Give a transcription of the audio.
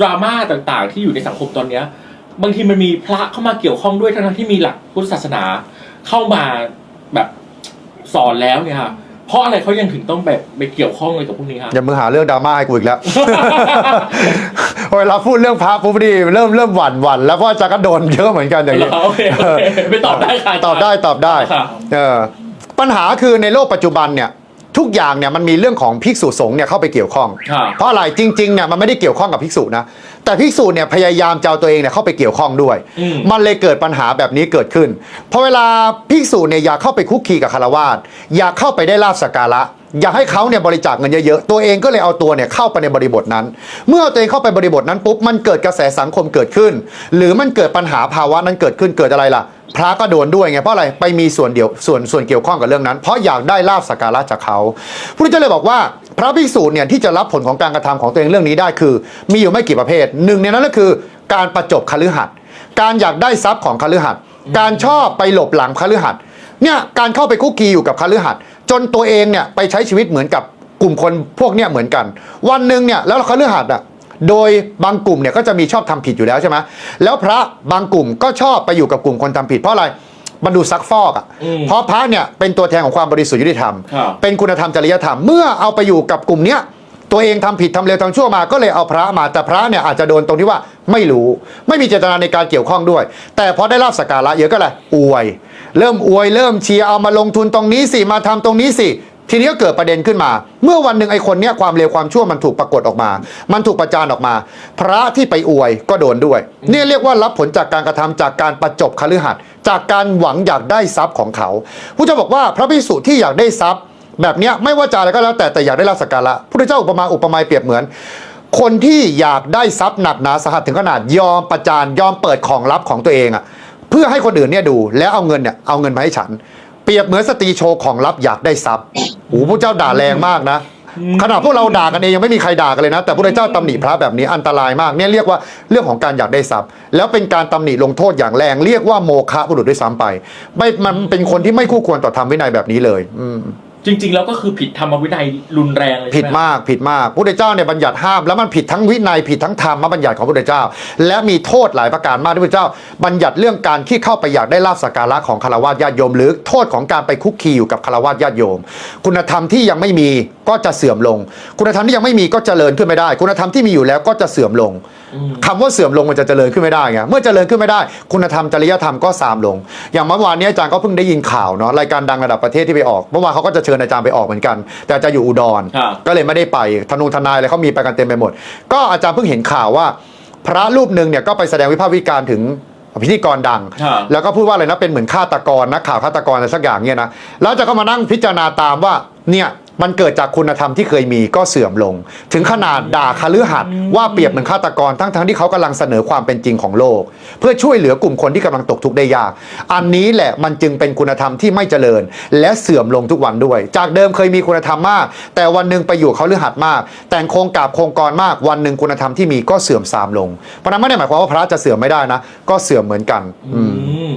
ดราม่าต่างๆ ที่อยู่ในสังคมตอนเนี้ย บางทีมันมีพระเข้ามาเกี่ยวข้องด้วยทั้งๆที่มีหลักพุทธศาสนาเข้ามาแบบสอนแล้วเนี่ยค่ะเพราะอะไรเขายังถึงต้องแบบไปเกี่ยวข้องเลยกับพวกนี้คะอย่ามึงหาเรื่องดราม่าให้กูอีกแล้ว เวลาพูดเรื่องพระปุ๊บนี่เริ่มเริ่มหวั่นหวั่นแล้วเพราะอาจารย์ก็โดนเยอะเหมือนกันอย่างนี้เหรอโอเคโอเคไปตอบได้ค่ะ ตอบได้ตอบได้ครับเออปัญหาคือในโลกปัจจุบันเนี่ย ทุกอย่างเนี่ยมันมีเรื่องของภิกษุสงฆ์เนี่ยเข้าไปเกี่ยวข้อง ครับ เพราะอะไรจริงๆเนี่ยมันไม่ได้เกี่ยวข้องกับภิกษุนะแต่ภิกษุเนี่ยพยายามจะเอาตัวเองเนี่ยเข้าไปเกี่ยวข้องด้วย อืม มันเลยเกิดปัญหาแบบนี้เกิดขึ้นเพราะเวลาภิกษุเนี่ยอยากเข้าไปคุกคีกับคารวาสอยากเข้าไปได้ลาบสักการะ อยากให้เขาเนี่ยบริจาคเงินเยอะๆ ตัวเองก็เลยเอาตัวเนี่ยเข้าไปในบริบทนั้น เมื่อเอาตัวเองเข้าไปบริบทนั้นปุ๊บ มันเกิดกระแสสังคมเกิดขึ้น หรือมันเกิดปัญหาภาวะนั้นเกิดขึ้นเกิดอะไรล่ะ พระก็โดนด้วยไง เพราะอะไร ไปมีส่วนเดียวส่วนส่วนเกี่ยวข้องกับเรื่องนั้น เพราะอยากได้ลาบสักการะจากเขาพระพุทธเจ้าเลยบอกว่า พระภิกษุเนี่ยที่จะรับผลของการกระทำของตัวเองเรื่องนี้ได้คือ มีอยู่ไม่กี่ประเภท หนึ่งในนั้นก็คือ การประจบคฤหัสถ์การอยากได้ทรัพย์ของคฤหัสถ์การชอบไปหลบหลังคฤหัสถ์เนี่ยการเข้าไปคุกคีอยู่กับคฤหัสถ์ จนตัวเองเนี่ยไปใช้ชีวิตเหมือนกับกลุ่มคนพวกเนี่ยเหมือนกัน วันหนึ่งเนี่ยแล้วคฤหัสถ์อะโดยบางกลุ่มเนี่ยก็จะมีชอบทำผิดอยู่แล้วใช่ไหมแล้วพระบางกลุ่มก็ชอบไปอยู่กับกลุ่มคนทำผิดเพราะอะไรมันดูซักฟอกอะอืมเพราะพระเนี่ยเป็นตัวแทนของความบริสุทธิ์ยุติธรรมครับเป็นคุณธรรมจริยธรรม เมื่อเอาไปอยู่กับกลุ่มเนี้ย ตัวเองทำผิดทำเลวทำชั่วมาก็เลยเอาพระมาแต่พระเนี่ยอาจจะโดนตรงที่ว่าไม่รู้ ไม่มีเจตนาในการเกี่ยวข้องด้วย แต่พอได้รับสกการะเยอะก็เลยอวย เริ่มอวยเริ่มเชียร์เอามาลงทุนตรงนี้สิมาทำตรงนี้สิทีนี้ก็เกิดประเด็นขึ้นมา เมื่อวันหนึ่งไอ้คนเนี้ยความเลวความชั่วมันถูกปรากฏออกมา มันถูกประจานออกมา พระที่ไปอวยก็โดนด้วยเนี่ยเรียกว่ารับผลจากการกระทำจากการประจบคฤหัสถ์จากการหวังอยากได้ทรัพย์ของเขา ผู้เจ้าบอกว่าพระภิกษุที่อยากได้ทรัพย์ แบบเนี้ยไม่ว่าจะอะไรก็แล้วแต่แต่อยากได้รับสักการะพุทธเจ้าอุปมาอุปไมยเปรียบเหมือน คนที่อยากได้ทรัพย์หนักหนาสาหัสถึงขนาดยอมประจานยอมเปิดของลับของตัวเองอะเพื่อให้คนอื่นเนี่ยดูแล้วเอาเงินเนี่ยเอาเงินมาให้ฉัน เปรียบเหมือนสตรีโชว์ของลับอยากได้ทรัพย์โอ้พระเจ้าด่าแรงมากนะขนาดพวกเราด่ากันเองยังไม่มีใครด่ากันเลยนะ แต่พระเจ้าตำหนิพระแบบนี้อันตรายมากเนี่ยเรียกว่าเรื่องของการอยากได้ทรัพย์ แล้วเป็นการตำหนิลงโทษอย่างแรง เรียกว่าโมฆะบุรุษด้วยซ้ำไป ไม่มันเป็นคนที่ไม่คู่ควรต่อธรรมวินัยแบบนี้เลย อืม จริง ๆ แล้วก็คือผิดธรรมวินัยรุนแรงเลยผิดใช่ไหมากผิดมากพระพุทธเจ้าเนี่ยบัญญัติห้ามแล้วมันผิดทั้งวินัยผิดทั้งธรรมบัญญัติของพระพุทธเจ้า และมีโทษหลายประการมากที่พระพุทธเจ้า บัญญัติเรื่องการที่เข้าไปอยากได้ลาภสักการะของคารวะญาติโยม หรือโทษของการไปคุกคีอยู่กับคารวะญาติโยม คุณธรรมที่ยังไม่มีก็จะเสื่อมลง คุณธรรมที่ยังไม่มีก็เจริญขึ้นไม่ได้ คุณธรรมที่มีอยู่แล้วก็จะเสื่อมลงคำว่าเสื่อมลงมันจะเจริญขึ้นไม่ได้ไงเมื่อเจริญขึ้นไม่ได้ คุณธรรมจริยธรรมก็ซามลง อย่างเมื่อวานนี้อาจารย์ก็เพิ่งได้ยินข่าวเนาะรายการดังระดับประเทศที่ไปออกเมื่อวานเขาก็จะเชิญอาจารย์ไปออกเหมือนกัน แต่อาจารย์อยู่อุดรครับก็เลยไม่ได้ไปทนงทนายอะไรเขามีไปกันเต็มไปหมด ก็อาจารย์เพิ่งเห็นข่าวว่า พระรูปหนึ่งเนี่ยก็ไปแสดงวิพากษ์วิจารณ์ถึงพิธีกรดังครับแล้วก็พูดว่าอะไรนะเป็นเหมือนฆาตกรนักข่าวฆาตกรอะไรสักอย่างเนี่ยนะแล้วอาจะก็มานั่งพิจารณาตามว่าเนี่ย มันเกิดจากคุณธรรมที่เคยมีก็เสื่อมลง ถึงขนาดด่าคฤหัสถ์ว่าเปรียบเหมือนฆาตกรทั้งๆทที่เขากำลังเสนอความเป็นจริงของโลก เพื่อช่วยเหลือกลุ่มคนที่กำลังตกทุกข์ได้ยาก อันนี้แหละมันจึงเป็นคุณธรรมที่ไม่เจริญ และเสื่อมลงทุกวันด้วย จากเดิมเคยมีคุณธรรมมาก แต่วันหนึ่งไปอยู่เขาฤหัสถ์มาก แต่งโครงกาบโครงกรมาก วันหนึ่งคุณธรรมที่มีก็เสื่อมทรามลงเพราะนั้นไม่ได้หมายความว่าพระจะเสื่อมไม่ได้นะ ก็เสื่อมเหมือนกัน อืมอืม